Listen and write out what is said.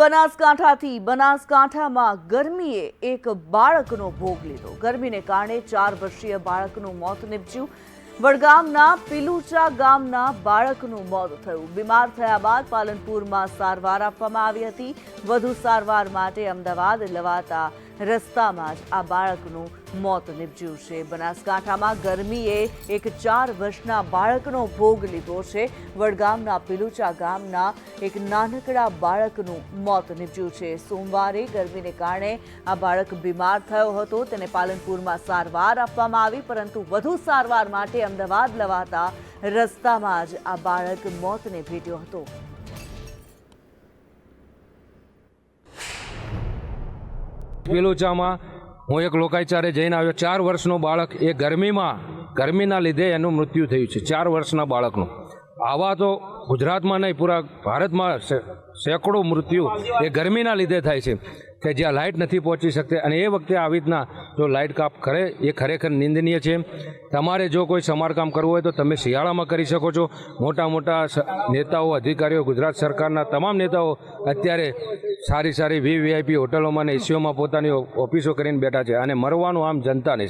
બનાસકાંઠાથી બનાસકાંઠામાં ગરમીએ એક બાળકનો ભોગ લીધો. ગરમીને કારણે ચાર વર્ષીય બાળકનું મોત નીપજ્યું. વડગામના પિલુચા ગામના બાળકનું મોત થયું. બીમાર થયા બાદ પાલનપુરમાં સારવાર આપવામાં આવી હતી. વધુ સારવાર માટે અમદાવાદ લવાતા રસ્તામાં જ આ બાળકનું મોત નીપજ્યું છે. બનાસકાંઠામાં ગરમીએ એક ચાર વર્ષના બાળકનો ભોગ લીધો છે. વડગામના પિલુચા ગામના એક નાનકડા બાળકનું મોત નીપજ્યું છે. સોમવારે ગરમીને કારણે આ બાળક બીમાર થયો હતો. તેને પાલનપુરમાં સારવાર આપવામાં આવી, પરંતુ વધુ સારવાર માટે અમદાવાદ લવાતા રસ્તામાં જ આ બાળક મોતને ભેટ્યો હતો. પેલુચામાં હું એક લોકાચારે જઈને આવ્યો. ચાર વર્ષનો બાળક એ ગરમીમાં, ગરમીના લીધે એનું મૃત્યુ થયું છે. ચાર વર્ષના બાળકનું. આવા તો ગુજરાતમાં નહીં, પૂરા ભારતમાં સેંકડો મૃત્યુ એ ગરમીના લીધે થાય છે કે જ્યાં લાઇટ નથી પહોંચી શકતી અને એ વખતે આવી રીતના જો લાઇટ કાપ કરે, એ ખરેખર નિંદનીય છે. તમારે જો કોઈ સમારકામ કરવું હોય તો તમે શિયાળામાં કરી શકો છો. મોટા મોટા નેતાઓ, અધિકારીઓ, ગુજરાત સરકારના તમામ નેતાઓ અત્યારે સારી સારી વીવીઆઈપી હોટલોમાં અને એસીઓમાં પોતાની ઓફિસો કરીને બેઠા છે અને મરવાનું આમ જનતાને